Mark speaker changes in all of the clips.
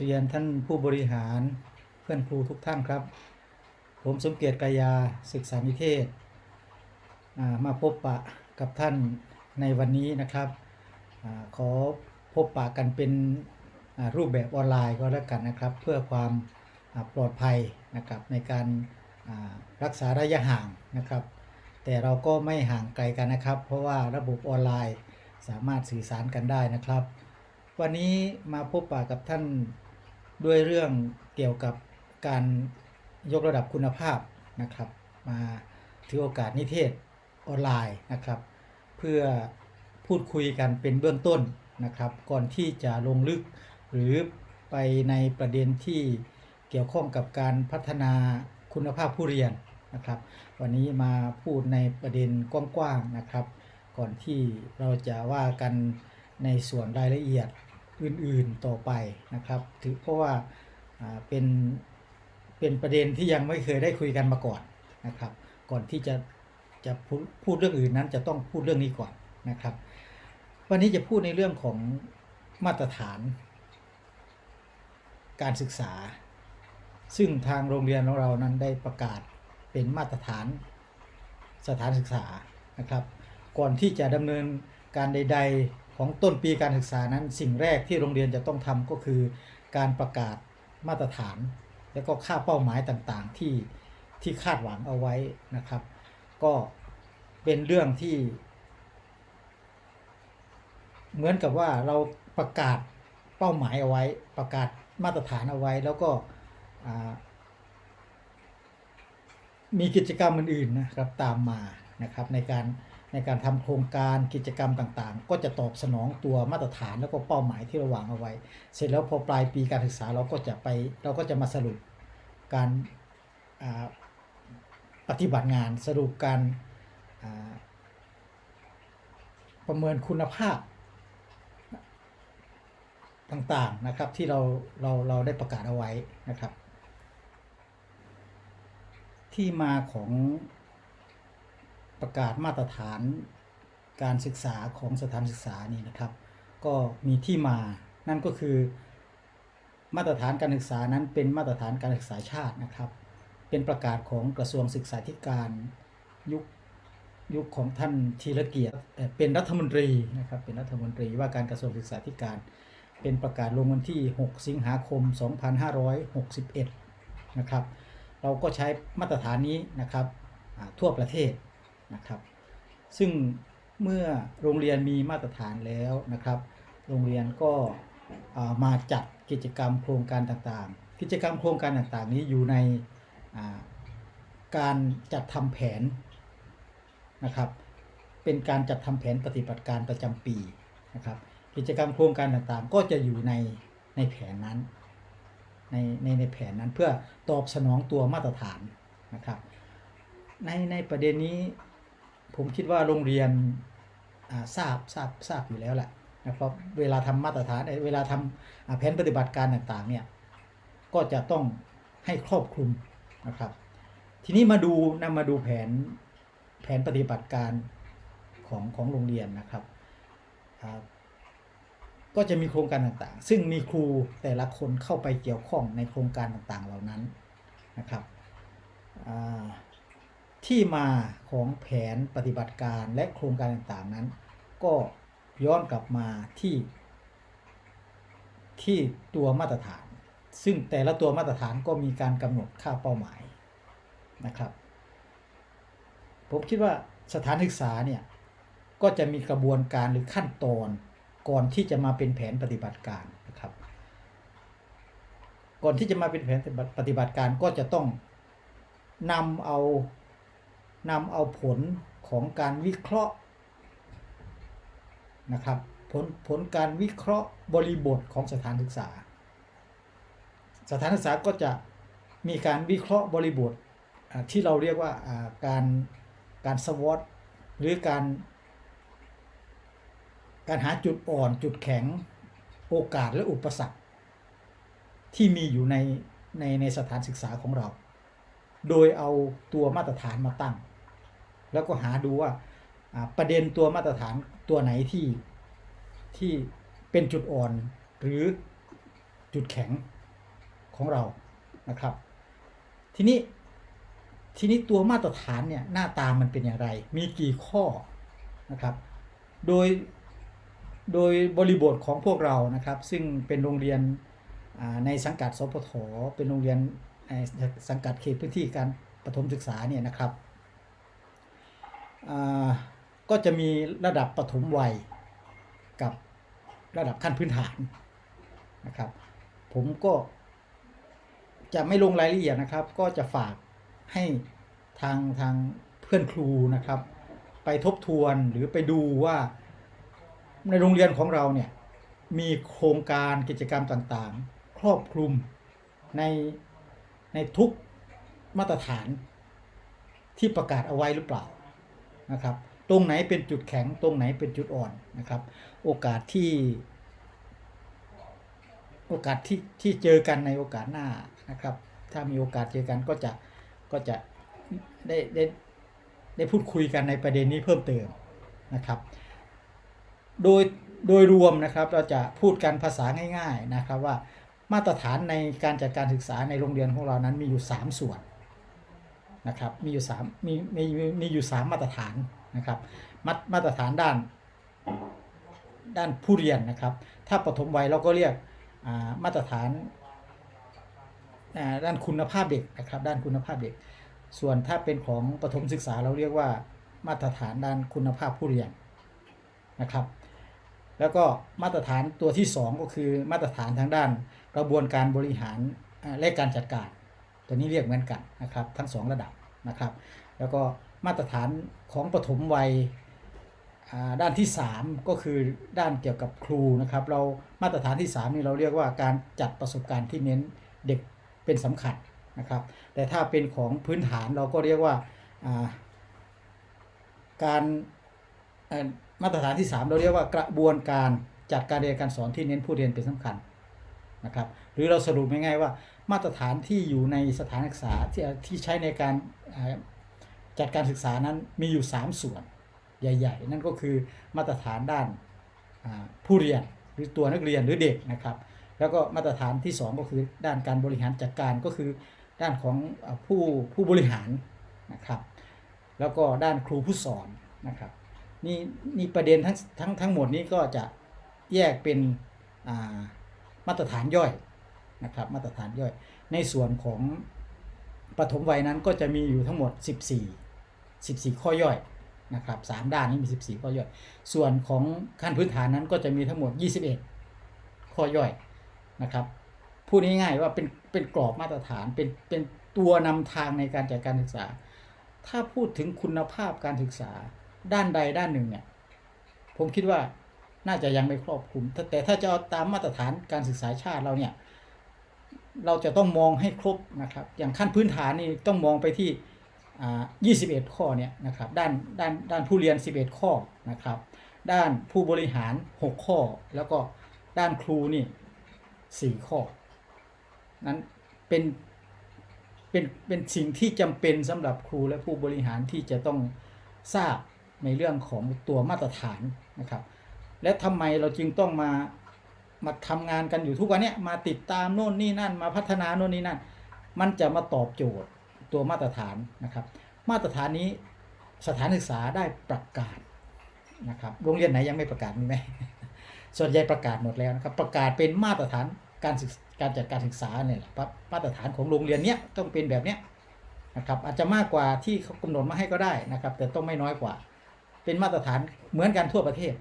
Speaker 1: เรียนท่านผู้บริหารเพื่อนครูทุกท่านครับ ผมสมเกียรติกายาศึกษานิเทศ มาพบปะกับท่านในวันนี้นะครับอขอพบปะกันเป็นรูปแบบออนไลน์ก็แล้วกันนะครับ เพื่อความปลอดภัยนะครับในการรักษาระยะห่างนะครับ แต่เราก็ไม่ห่างไกลกันนะครับ เพราะว่าระบบออนไลน์สามารถสื่อสารกันได้นะครับ วันนี้มาพบปะกับท่าน ด้วยเรื่องเกี่ยวกับการยกระดับคุณภาพนะครับ มาถือโอกาสนิเทศออนไลน์นะครับ เพื่อพูดคุยกันเป็นเบื้องต้นนะครับ ก่อนที่จะลงลึกหรือไปในประเด็นที่เกี่ยวข้องกับการพัฒนาคุณภาพผู้เรียนนะครับ วันนี้มาพูดในประเด็นกว้างๆนะครับ ก่อนที่เราจะว่ากันในส่วนรายละเอียด อื่นๆต่อไปนะครับ ถือเพราะว่าเป็นเป็นประเด็นที่ยังไม่เคยได้คุยกันมาก่อนนะครับ ก่อนที่จะจะพูดพูดเรื่องอื่นนั้นจะต้องพูดเรื่องนี้ก่อนนะครับ วันนี้จะพูดในเรื่องของมาตรฐาน การศึกษา ซึ่งทางโรงเรียนของเรานั้นได้ประกาศเป็นมาตรฐานสถานศึกษานะครับ ก่อนที่จะดำเนินการใด ๆ ของต้นปีการศึกษานั้น สิ่งแรกที่โรงเรียนจะต้องทำก็คือการประกาศมาตรฐาน และก็ค่าเป้าหมายต่างๆที่ที่คาดหวังเอาไว้นะครับ ก็เป็นเรื่องที่ เหมือนกับว่าเราประกาศเป้าหมายเอาไว้ ประกาศมาตรฐานเอาไว้แล้วก็มีกิจกรรมอื่นๆนะครับตามมา นะครับในการในการทำโครงการกิจกรรมต่างๆ ก็จะตอบสนองตัวมาตรฐานแล้วก็เป้าหมายที่เราวางเอาไว้ เสร็จแล้วพอปลายปีการศึกษาเราก็จะไปเราก็จะมาสรุปการปฏิบัติงานสรุปการประเมินคุณภาพต่างๆนะครับที่เราเราเราได้ประกาศเอาไว้นะครับ ที่มาของ ประกาศมาตรฐานการศึกษาของสถานศึกษานี่นะครับ ก็มีที่มานั่นก็คือ มาตรฐานการศึกษานั้นเป็นมาตรฐานการศึกษาชาตินะครับ เป็นประกาศของกระทรวงศึกษาธิการยุคยุคของท่านธีรเกียรติเป็นรัฐมนตรีนะครับเป็นรัฐมนตรีว่าการกระทรวงศึกษาธิการ เป็นประกาศลงวันที่ 6 สิงหาคม 2561 นะครับ เราก็ใช้มาตรฐานนี้นะครับทั่วประเทศ นะครับ ซึ่งเมื่อโรงเรียนมีมาตรฐานแล้วนะครับ โรงเรียนก็มาจัดกิจกรรมโครงการต่างๆ กิจกรรมโครงการต่างๆ นี้อยู่ในการจัดทำแผนนะครับ เป็นการจัดทำแผนปฏิบัติการประจำปีนะครับ กิจกรรมโครงการต่างๆ ก็จะอยู่ในในแผนนั้นในในในแผนนั้นเพื่อตอบสนองตัวมาตรฐานนะครับ ในในประเด็นนี้ ผมคิดว่าโรงเรียนทราบทราบทราบอยู่แล้วแหละนะครับเวลาทำมาตรฐานเวลาทำอ่าแผนปฏิบัติการต่างๆเนี่ยก็จะต้องให้ครอบคลุมนะครับ ทีนี้มาดูนะมาดูแผนแผนปฏิบัติการของของโรงเรียนนะครับ ก็จะมีโครงการต่างๆ ซึ่งมีครูแต่ละคนเข้าไปเกี่ยวข้องในโครงการต่างๆเหล่านั้นนะครับ ที่มาของแผนปฏิบัติการและโครงการต่างๆนั้น ก็ย้อนกลับมาที่ ที่ตัวมาตรฐาน ซึ่งแต่ละตัวมาตรฐานก็มีการกำหนดค่าเป้าหมายนะครับ ผมคิดว่าสถานศึกษาเนี่ยก็จะมีกระบวนการหรือขั้นตอนก่อนที่จะมาเป็นแผนปฏิบัติการนะครับ ก่อนที่จะมาเป็นแผนปฏิบัติการก็จะต้องนำเอา นำเอาผลของการวิเคราะห์นะครับผลผลการวิเคราะห์บริบทของสถานศึกษา สถานศึกษาก็จะมีการวิเคราะห์บริบทที่เราเรียกว่าอ่าการการสวอตหรือการ การหาจุดอ่อนจุดแข็งโอกาสและอุปสรรค ที่มีอยู่ในในในสถานศึกษาของเรา โดยเอาตัวมาตรฐานมาตั้ง แล้วก็หาดูว่าประเด็นตัวมาตรฐานตัวไหนที่ที่เป็นจุดอ่อนหรือจุดแข็งของเรานะครับ ทีนี้ทีนี้ตัวมาตรฐานเนี่ยหน้าตามันเป็นอย่างไร มีกี่ข้อนะครับ โดยโดยบริบทของพวกเรานะครับ ซึ่งเป็นโรงเรียนในสังกัดสพทเป็นโรงเรียนในสังกัดเขตพื้นที่การประถมศึกษาเนี่ยนะครับ ก็จะมีระดับปฐมวัยกับระดับขั้นพื้นฐานนะครับ ผมก็จะไม่ลงรายละเอียดนะครับ ก็จะฝากให้ทางทางเพื่อนครูนะครับ ไปทบทวนหรือไปดูว่าในโรงเรียนของเราเนี่ยมีโครงการกิจกรรมต่างๆ ครอบคลุมในในทุกมาตรฐานที่ประกาศเอาไว้หรือเปล่า นะครับ ตรงไหนเป็นจุดแข็ง ตรงไหนเป็นจุดอ่อนนะครับ โอกาสที่ โอกาสที่ที่เจอกันในโอกาสหน้านะครับ ถ้ามีโอกาสเจอกันก็จะก็จะได้ได้ได้พูดคุยกันในประเด็นนี้เพิ่มเติมนะครับ โดยโดยรวมนะครับเราจะพูดกันภาษาง่าย ๆนะครับว่ามาตรฐานในการจัดการศึกษาในโรงเรียนของเรานั้นมีอยู่ 3 ส่วน นะครับมีอยู่3มีมีมีมีอยู่ 3 มาตรฐานนะครับมามาตรฐานด้านด้านผู้เรียนนะครับ ถ้าปฐมวัยเราก็เรียกมาตรฐานด้านคุณภาพเด็กนะครับด้านคุณภาพเด็ก ส่วนถ้าเป็นของประถมศึกษาเราเรียกว่ามาตรฐานด้านคุณภาพผู้เรียนนะครับ แล้วก็มาตรฐานตัวที่ 2 ก็คือมาตรฐานทางด้านกระบวนการบริหารและการจัดการ ตัวนี้เรียกเหมือนกันนะครับทั้ง 2 ระดับนะครับ แล้วก็มาตรฐานของปฐมวัยอ่าด้านที่ 3 ก็คือด้านเกี่ยวกับครูนะครับ เรามาตรฐานที่ 3 นี่เราเรียกว่าการจัดประสบการณ์ที่เน้นเด็กเป็นสำคัญนะครับ แต่ถ้าเป็นของพื้นฐานเราก็เรียกว่าอ่าการมาตรฐานที่ 3 เราเรียกว่ากระบวนการจัดการเรียนการสอนที่เน้นผู้เรียนเป็นสำคัญนะครับ หรือเราสรุปง่ายๆว่า มาตรฐานที่อยู่ในสถานศึกษาที่ที่ใช้ในการจัดการศึกษานั้นมีอยู่ 3 ส่วนใหญ่ ๆ นั่นก็คือมาตรฐานด้านผู้เรียนหรือตัวนักเรียนหรือเด็กนะครับ แล้วก็มาตรฐานที่ 2 ก็คือด้านการบริหารจัดการก็คือด้านของผู้ผู้บริหารนะครับ แล้วก็ด้านครูผู้สอนนะครับนี่นี่ประเด็นทั้งทั้งทั้งหมดนี้ก็จะแยกเป็นมาตรฐานย่อย นะครับมาตรฐานย่อย ในส่วนของปฐมวัยนั้นก็จะมีอยู่ทั้งหมด 14 14 ข้อย่อยนะครับสามด้านนี้มี 14 ข้อย่อย ส่วนของขั้นพื้นฐานนั้นก็จะมีทั้งหมด 21 ข้อย่อยนะครับพูดง่ายๆว่าเป็นเป็นกรอบมาตรฐานเป็นเป็นตัวนำทางในการจัดการศึกษา ถ้าพูดถึงคุณภาพการศึกษาด้านใดด้านหนึ่งเนี่ยผมคิดว่าน่าจะยังไม่ครอบคลุม แต่ถ้าจะเอาตามมาตรฐานการศึกษาชาติเราเนี่ย เราจะต้องมองให้ครบนะครับ อย่างขั้นพื้นฐานนี่ต้องมองไปที่ 21 ข้อเนี่ยนะครับ ด้านด้านด้านผู้เรียน 11 ข้อนะครับ ด้านผู้บริหาร 6 ข้อ แล้วก็ด้านครูนี่ 4 ข้อ นั้นเป็นเป็นเป็นสิ่งที่จำเป็นสำหรับครูและผู้บริหารที่จะต้องทราบในเรื่องของตัวมาตรฐานนะครับ และทำไมเราจึงต้องมา มาทำงานกันอยู่ทุกวันเนี้ยมาติดตามโน่นนี่นั่น มาพัฒนาโน่นนี่นั่น มันจะมาตอบโจทย์ตัวมาตรฐานนะครับ มาตรฐานนี้สถานศึกษาได้ประกาศนะครับโรงเรียนไหนยังไม่ประกาศมีไหมส่วนใหญ่ประกาศหมดแล้วนะครับ ประกาศเป็นมาตรฐานการศึกการจัดการศึกษาเนี่ยแหละครับมาตรฐานของโรงเรียนเนี้ยต้องเป็นแบบเนี้ยนะครับอาจจะมากกว่าที่เขากำหนดมาให้ก็ได้นะครับ แต่ต้องไม่น้อยกว่า เป็นมาตรฐานเหมือนกันทั่วประเทศ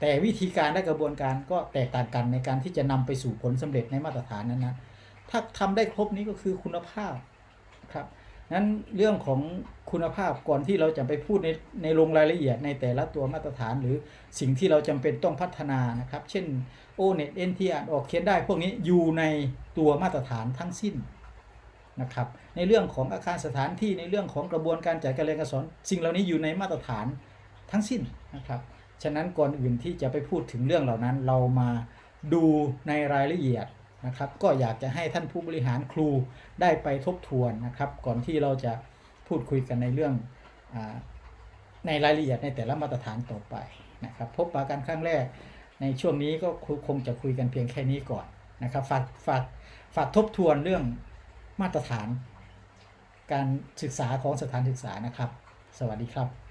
Speaker 1: แต่วิธีการและกระบวนการก็แตกต่างกันในการที่จะนำไปสู่ผลสำเร็จในมาตรฐานนั้นๆถ้าทำได้ครบนี้ก็คือคุณภาพครับนั้นเรื่องของคุณภาพก่อนที่เราจะไปพูดในในลงรายละเอียดในแต่ละตัวมาตรฐานหรือสิ่งที่เราจำเป็นต้องพัฒนานะครับ เช่น o n e t NT อ่านออกเขียนได้พวกนี้อยู่ในตัวมาตรฐานทั้งสิ้นนะครับ ในเรื่องของอาคารสถานที่ในเรื่องของกระบวนการจัดการเรียนการสอน สิ่งเหล่านี้อยู่ในมาตรฐานทั้งสิ้นนะครับ ฉะนั้นก่อนอื่นที่จะไปพูดถึงเรื่องเหล่านั้น เรามาดูในรายละเอียดนะครับ ก็อยากจะให้ท่านผู้บริหารครูได้ไปทบทวนนะครับ ก่อนที่เราจะพูดคุยกันในเรื่องอในรายละเอียดในแต่ละมาตรฐานต่อไปนะครับ พบปะกันครั้งแรก ในช่วงนี้ก็คงจะคุยกันเพียงแค่นี้ก่อนนะครับฝากฝากฝากทบทวนเรื่องมาตรฐาน การศึกษาของสถานศึกษานะครับ สวัสดีครับ